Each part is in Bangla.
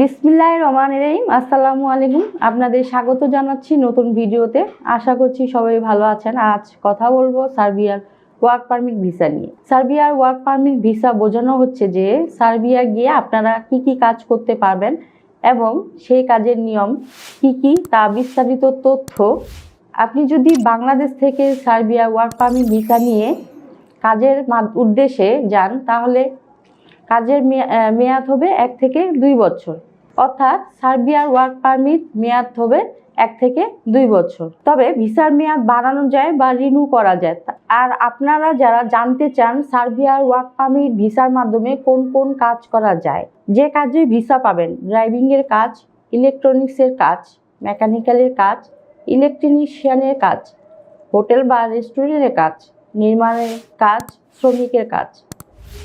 বিসমিল্লাহ রহমান রহিম। আসসালামু আলাইকুম। আপনাদের স্বাগত জানাচ্ছি নতুন ভিডিওতে। আশা করছি সবাই ভালো আছেন। আজ কথা বলব সার্বিয়ার ওয়ার্ক পারমিট ভিসা নিয়ে। সার্বিয়ার ওয়ার্ক পারমিট ভিসা বোঝানো হচ্ছে যে সার্বিয়া গিয়ে আপনারা কি কি কাজ করতে পারবেন এবং সেই কাজের নিয়ম কি কি তা বিস্তারিত তথ্য। আপনি যদি বাংলাদেশ থেকে সার্বিয়া ওয়ার্ক পারমিট ভিসা নিয়ে কাজের উদ্দেশ্যে যান, তাহলে কাজের মেয়া- মেয়াদ হবে এক থেকে দুই বছর। অর্থাৎ সার্বিয়ার ওয়ার্ক পারমিট মেয়াদ হবে এক থেকে দুই বছর। তবে ভিসার মেয়াদ বাড়ানো যায় বা রিনিউ করা যায়। আর আপনারা যারা জানতে চান সার্বিয়ার ওয়ার্ক পারমিট ভিসার মাধ্যমে কোন কোন কাজ করা যায়, যে কাজে ভিসা পাবেন ড্রাইভিংয়ের কাজ ইলেকট্রনিক্সের কাজ মেকানিক্যালের কাজ ইলেকট্রিশিয়ানের কাজ হোটেল বা রেস্টুরেন্টের কাজ, নির্মাণের কাজ, শ্রমিকের কাজ।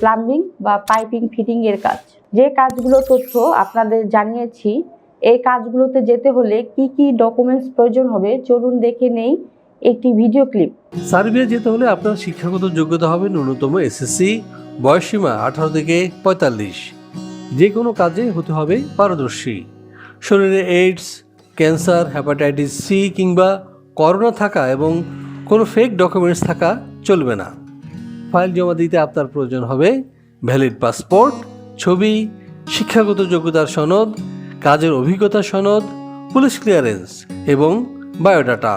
প্লাম্বিং বা পাইপিং ফিটিং এর কাজ। যে কাজগুলো তথ্য আপনাদের জানিয়েছি, এই কাজগুলোতে যেতে হলে কি কি ডকুমেন্টস প্রয়োজন হবে চলুন দেখে নেই একটি ভিডিও ক্লিপ সার্বিয়া যেতে হলে আপনার শিক্ষাগত যোগ্যতা হবে ন্যূনতম এসএসসি বয়সসীমা আঠারো থেকে পঁয়তাল্লিশ। যে কোনো কাজে হতে হবে পারদর্শী। শরীরে এইডস ক্যান্সার হ্যাপাটাইটিস সি কিংবা করোনা থাকা এবং কোনো ফেক ডকুমেন্টস থাকা চলবে না। ফাইল জমা দিতে আপনার প্রয়োজন হবে ভ্যালিড পাসপোর্ট, ছবি, শিক্ষাগত যোগ্যতার সনদ, কাজের অভিজ্ঞতা সনদ, পুলিশ ক্লিয়ারেন্স এবং বায়োডাটা।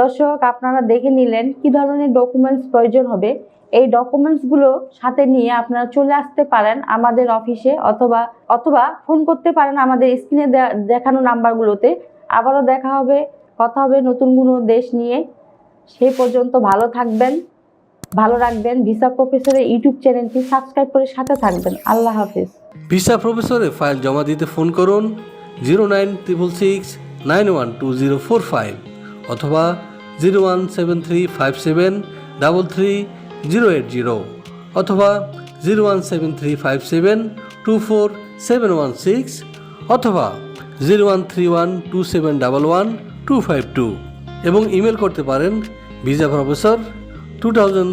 দর্শক, আপনারা দেখে নিলেন কি ধরনের ডকুমেন্টস প্রয়োজন হবে। এই ডকুমেন্টসগুলো সাথে নিয়ে আপনারা চলে আসতে পারেন আমাদের অফিসে অথবা অথবা ফোন করতে পারেন আমাদের স্ক্রিনে দেখানো নাম্বারগুলোতে। আবারও দেখা হবে, কথা হবে নতুন কোনো দেশ নিয়ে। সেই পর্যন্ত ভালো থাকবেন। ভালো রাখবেন। ভিসা প্রফেসরের ইউটিউব চ্যানেলটি সাবস্ক্রাইব করে সাথে থাকবেন। আল্লাহ হাফিজ। ভিসা প্রফেসরে ফাইল জমা দিতে ফোন করুন zero nine triple six nine one two zero four five অথবা zero one seven three five seven double three zero eight zero অথবা zero one seven three five seven two four seven one six অথবা zero one three one two seven double one two five two এবং ইমেল করতে পারেন visa professor two thousand